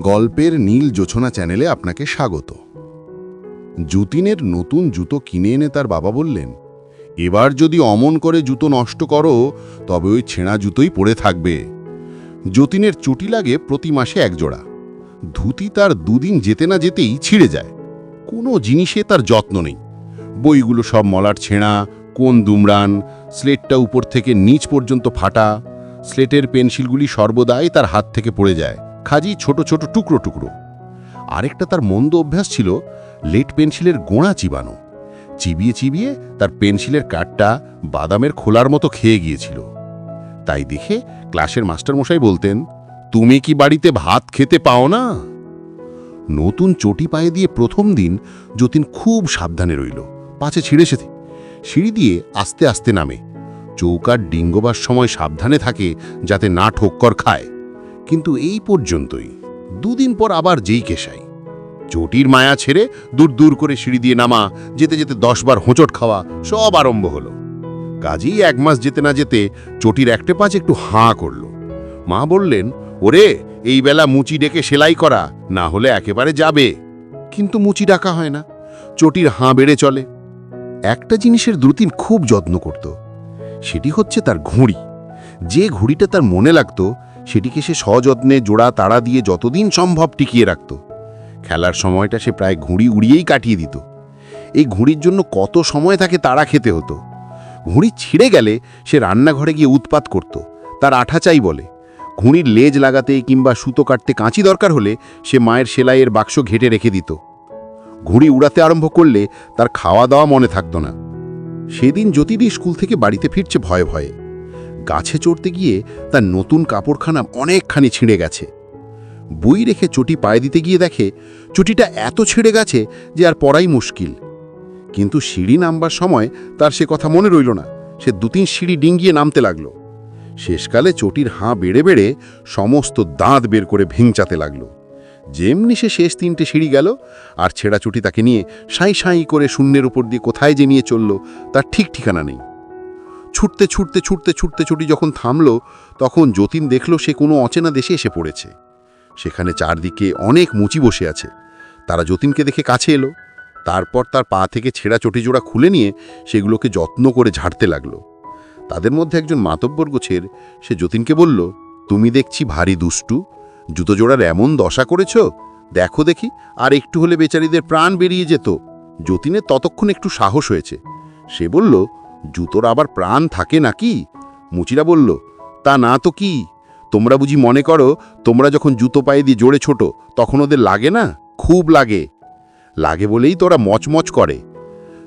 গল্পের নীল জোছনা চ্যানেলে আপনাকে স্বাগত। যুতিনের নতুন জুতো কিনে এনে তার বাবা বললেন, এবার যদি অমন করে জুতো নষ্ট করো, তবে ওই ছেঁড়া জুতোই পড়ে থাকবে। যতীনের চুটি লাগে প্রতি মাসে একজোড়া। ধুতি তার দুদিন যেতে না যেতেই ছিঁড়ে যায়। কোনো জিনিসে তার যত্ন নেই। বইগুলো সব মলার ছেঁড়া, কোন দুমড়ান, স্লেটটা উপর থেকে নিচ পর্যন্ত ফাটা, স্লেটের পেন্সিলগুলি সর্বদাই তার হাত থেকে পড়ে যায়। খাজি ছোট ছোট টুকরো টুকরো। আরেকটা তার মন্দ অভ্যাস ছিল লেট পেন্সিলের গোড়া চিবানো। চিবিয়ে চিবিয়ে তার পেন্সিলের কাঠটা বাদামের খোলার মতো খেয়ে গিয়েছিল। তাই দেখে ক্লাসের মাস্টারমশাই বলতেন, তুমি কি বাড়িতে ভাত খেতে পাও না? নতুন চটি পায়ে দিয়ে প্রথম দিন যতীন খুব সাবধানে রইল। পাছে ছিঁড়ে সেতে সিঁড়ি দিয়ে আস্তে আস্তে নামে। চৌকার ডিঙ্গবার সময় সাবধানে থাকে যাতে না ঠোক্কর খায়। কিন্তু এই পর্যন্তই। দুদিন পর আবার যেই কেশাই। চটির মায়া ছেড়ে দূর দূর করে সিঁড়ি দিয়ে নামা, যেতে যেতে দশবার হোঁচট খাওয়া সব আরম্ভ হলো। কাজেই এক মাস যেতে না যেতে চটির একটা পাঁচ একটু হাঁ করল। মা বললেন, ওরে, এই বেলা মুচি ডেকে সেলাই করা, না হলে একেবারে যাবে। কিন্তু মুচি ডাকা হয় না, চটির হাঁ বেড়ে চলে। একটা জিনিসের দ্রুতিন খুব যত্ন করত, সেটি হচ্ছে তার ঘুড়ি। যে ঘুড়িটা তার মনে লাগতো সেটিকে সে সযত্নে জোড়া তাড়া দিয়ে যতদিন সম্ভব টিকিয়ে রাখত। খেলার সময়টা সে প্রায় ঘুড়ি উড়িয়েই কাটিয়ে দিত। এই ঘুড়ির জন্য কত সময় তাকে তাড়া খেতে হতো। ঘুড়ি ছিঁড়ে গেলে সে রান্নাঘরে গিয়ে উৎপাত করত। তার আঠা চাই বলে, ঘুড়ির লেজ লাগাতে কিংবা সুতো কাটতে কাঁচি দরকার হলে সে মায়ের সেলাইয়ের বাক্স ঘেটে রেখে দিত। ঘুড়ি উড়াতে আরম্ভ করলে তার খাওয়া দাওয়া মনে থাকত না। সেদিন জ্যোতিদি স্কুল থেকে বাড়িতে ফিরছে ভয়ে ভয়ে। গাছে চড়তে গিয়ে তার নতুন কাপড়খানা অনেকখানি ছিঁড়ে গেছে। বই রেখে চটি পায়ে দিতে গিয়ে দেখে চটিটা এত ছিঁড়ে গেছে যে আর পড়াই মুশকিল। কিন্তু সিঁড়ি নামবার সময় তার সে কথা মনে রইল না। সে দু তিন সিঁড়ি ডিঙ্গিয়ে নামতে লাগল। শেষকালে চটির হাঁ বেড়ে বেড়ে সমস্ত দাঁত বের করে ভেঙচাতে লাগল। যেমনি সে শেষ তিনটে সিঁড়ি গেল, আর ছেঁড়া চটি তাকে নিয়ে সাঁই সাঁই করে শূন্যের উপর দিয়ে কোথায় যে নিয়ে চলল, তার ঠিক ঠিকানা নেই। ছুটতে ছুটতে ছুটতে ছুটতে, ছুটি যখন থামল, তখন যতীন দেখল সে কোনো অচেনা দেশে এসে পড়েছে। সেখানে চারদিকে অনেক মুচি বসে আছে। তারা যতীনকে দেখে কাছে এলো। তারপর তার পা থেকে ছেঁড়া চটি জোড়া খুলে নিয়ে সেগুলোকে যত্ন করে ঝাড়তে লাগল। তাদের মধ্যে একজন মাতব্বর গোছের সে যতীনকে বলল, তুমি দেখছি ভারী দুষ্টু। জুতো জোড়ার এমন দশা করেছ? দেখো দেখি, আর একটু হলে বেচারিদের প্রাণ বেরিয়ে যেত। যতীনের ততক্ষণ একটু সাহস হয়েছে। সে বলল জুতোর আবার প্রাণ থাকে নাকি? মুচিরা বলল, তা না তো কি? তোমরা বুঝি মনে করো, তোমরা যখন জুতো পায়ে দিয়ে জোরে ছোট, তখন ওদের লাগে না? খুব লাগে। লাগে বলেই তোরা মচমচ করে।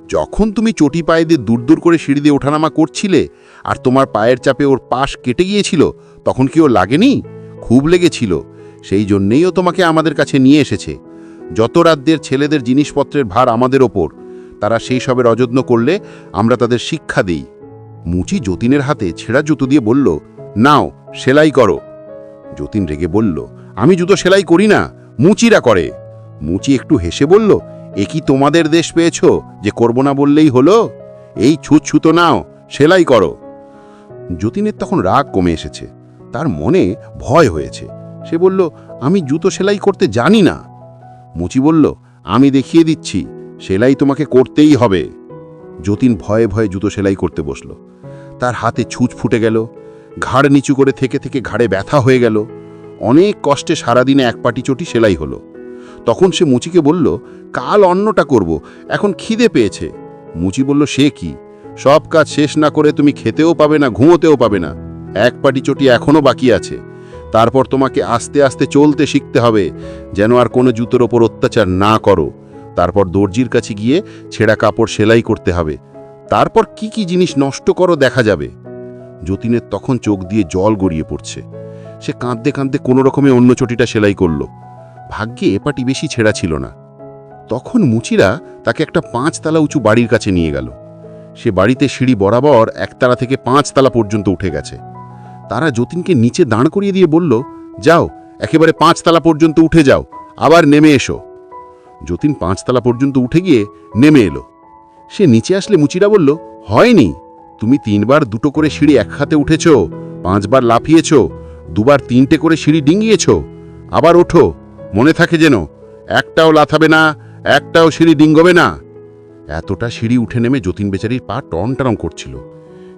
যখন তুমি চটি পায়ে দিয়ে দূর দূর করে সিঁড়ি দিয়ে ওঠানামা করছিলে, আর তোমার পায়ের চাপে ওর পাশ কেটে গিয়েছিল, তখন কি ও লাগেনি? খুব লেগেছিল। সেই জন্যেই ও তোমাকে আমাদের কাছে নিয়ে এসেছে। যত রাজ্যের ছেলেদের জিনিসপত্রের ভার আমাদের ওপর তারা সেই সবের অযত্ন করলে আমরা তাদের শিক্ষা দিই। মুচি যতীনের হাতে ছেঁড়া জুতো দিয়ে বলল, নাও, সেলাই করো। যতীন রেগে বলল, আমি জুতো সেলাই করি না, মুচিরা করে। মুচি একটু হেসে বলল, এ কি তোমাদের দেশ পেয়েছ যে করব না বললেই হলো? এই ছুত নাও, সেলাই করো। যতীনের তখন রাগ কমে এসেছে, তার মনে ভয় হয়েছে। সে বলল, আমি জুতো সেলাই করতে জানি না। মুচি বলল, আমি দেখিয়ে দিচ্ছি। সেলাই তোমাকে করতেই হবে। যতীন ভয়ে ভয়ে জুতো সেলাই করতে বসল। তার হাতে ছুঁচ ফুটে গেল, ঘাড় নিচু করে থেকে থেকে ঘাড়ে ব্যথা হয়ে গেল। অনেক কষ্টে সারাদিনে এক পাটি চটি সেলাই হলো। তখন সে মুচিকে বলল, কাল অন্নটা করব, এখন খিদে পেয়েছে। মুচি বলল, সে কি? সব কাজ শেষ না করে তুমি খেতেও পাবে না, ঘুমোতেও পাবে না। এক পাটি চটি এখনও বাকি আছে। তারপর তোমাকে আস্তে আস্তে চলতে শিখতে হবে, যেন আর কোনো জুতোর ওপর অত্যাচার না করো। তারপর দর্জির কাছে গিয়ে ছেঁড়া কাপড় সেলাই করতে হবে। তারপর কি কি জিনিস নষ্ট করো দেখা যাবে। যতীনের তখন চোখ দিয়ে জল গড়িয়ে পড়ছে। সে কাঁদতে কাঁদতে কোনো রকমে অন্য চটিটা সেলাই করল। ভাগ্যে এপাটি বেশি ছেঁড়া ছিল না। তখন মুচিরা তাকে একটা পাঁচতলা উঁচু বাড়ির কাছে নিয়ে গেল। সে বাড়িতে সিঁড়ি বরাবর একতলা থেকে পাঁচতলা পর্যন্ত উঠে গেছে। তারা যতীনকে নিচে দাঁড় করিয়ে দিয়ে বলল, যাও, একেবারে পাঁচতলা পর্যন্ত উঠে যাও। আবার নেমে এসো। যতীন পাঁচতলা পর্যন্ত উঠে গিয়ে নেমে এলো। সে নিচে আসলে মুচিরা বলল, হয়নি। তুমি তিনবার দুটো করে সিঁড়ি এক হাতে উঠেছ, পাঁচবার লাফিয়েছ, দুবার তিনটে করে সিঁড়ি ডিঙ্গিয়েছ। আবার ওঠো, মনে থাকে যেন একটাও লাথাবে না, একটাও সিঁড়ি ডিঙ্গবে না। এতটা সিঁড়ি উঠে নেমে যতীন বেচারির পা টন টন করছিল।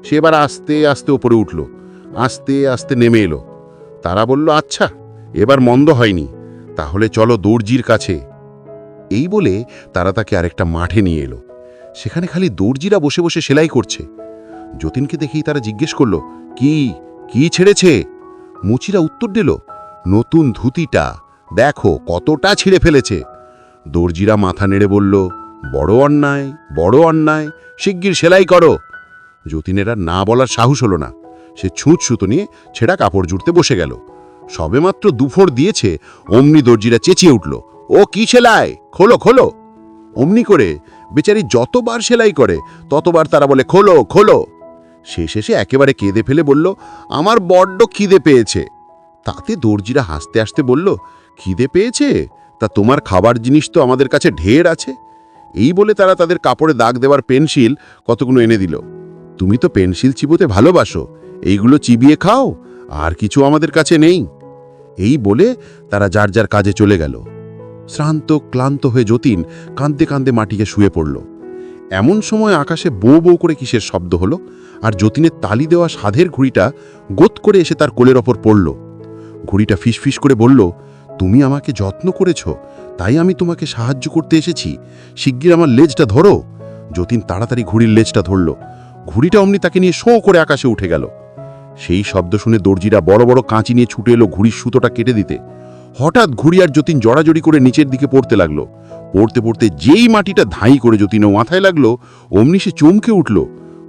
সে এবার আস্তে আস্তে ওপরে উঠল, আস্তে আস্তে নেমে এলো। তারা বলল আচ্ছা এবার মন্দ হয়নি। তাহলে চলো দর্জির কাছে। এই বলে তারা তাকে আরেকটা মাঠে নিয়ে এলো। সেখানে খালি দর্জিরা বসে বসে সেলাই করছে। যতীনকে দেখেই তারা জিজ্ঞেস করল, কি কি ছেড়েছে? মুচিরা উত্তর দিল, নতুন ধুতিটা। দেখো, কতটা ছিঁড়ে ফেলেছে। দর্জিরা মাথা নেড়ে বলল, বড় অন্যায় বড় অন্যায়, শিগগির সেলাই করো। যতীনের না বলার সাহস হলো না। সে ছুঁচ সুতো নিয়ে ছেঁড়া কাপড় জুড়তে বসে গেল। সবেমাত্র দুফোর দিয়েছে, অমনি দর্জিরা চেঁচিয়ে উঠল ও কি সেলাই? খোলো খোলো। অমনি করে বেচারি যতবার সেলাই করে, ততবার তারা বলে, খোলো খোলো। শেষ শেষে একেবারে কেঁদে ফেলে বলল, আমার বড্ড খিদে পেয়েছে। তাতে দর্জিরা হাসতে হাসতে বলল, খিদে পেয়েছে? তা তোমার খাবার জিনিস তো আমাদের কাছে ঢের আছে। এই বলে তারা তাদের কাপড়ে দাগ দেওয়ার পেন্সিল কতগুলো এনে দিল। তুমি তো পেন্সিল চিবোতে ভালোবাসো, এইগুলো চিবিয়ে খাও, আর কিছু আমাদের কাছে নেই। এই বলে তারা যার যার কাজে চলে গেল। শ্রান্ত, ক্লান্ত হয়ে যতীন কাঁদতে কাঁদতে মাটিকে শুয়ে পড়ল। এমন সময় আকাশে বৌ বৌ করে কিসের শব্দ হলো, আর যতীনের তালি দেওয়া সাধের ঘুড়িটা গোত করে এসে তার কোলের ওপর পড়ল। ঘুড়িটা ফিসফিস করে বলল, তুমি আমাকে যত্ন করেছ, তাই আমি তোমাকে সাহায্য করতে এসেছি। শিগগির আমার লেজটা ধরো। যতীন তাড়াতাড়ি ঘুড়ির লেজটা ধরল। ঘুড়িটা অমনি তাকে নিয়ে শোঁ করে আকাশে উঠে গেল। সেই শব্দ শুনে দর্জিরা বড় বড় কাঁচি নিয়ে ছুটে এলো ঘুড়ির সুতোটা কেটে দিতে। হঠাৎ ঘুড়ি আর যতীন জড়াজড়ি করে নিচের দিকে পড়তে লাগল। পড়তে পড়তে যেই মাটিটা ধাই করে যতীনও মাথায় লাগল, অমনি সে চমকে উঠল।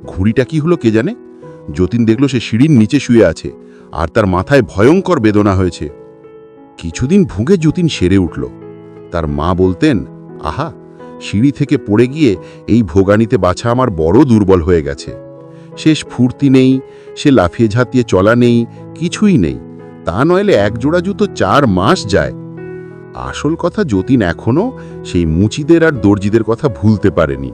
ঘুড়িটা কি হলো কে জানে? যতীন দেখল সে সিঁড়ির নিচে শুয়ে আছে, আর তার মাথায় ভয়ঙ্কর বেদনা হয়েছে। কিছুদিন ভুগে যতীন সেরে উঠল। তার মা বলতেন, আহা, সিঁড়ি থেকে পড়ে গিয়ে এই ভোগানিতে বাছা আমার বড় দুর্বল হয়ে গেছে। শেষ ফুর্তি নেই, সে লাফিয়ে ঝাঁতিয়ে চলা নেই, কিছুই নেই। তা নইলে এক জোড়া জুতো চার মাস যায়। আসল কথা যতীন এখনও সেই মুচিদের আর দর্জিদের কথা ভুলতে পারেনি।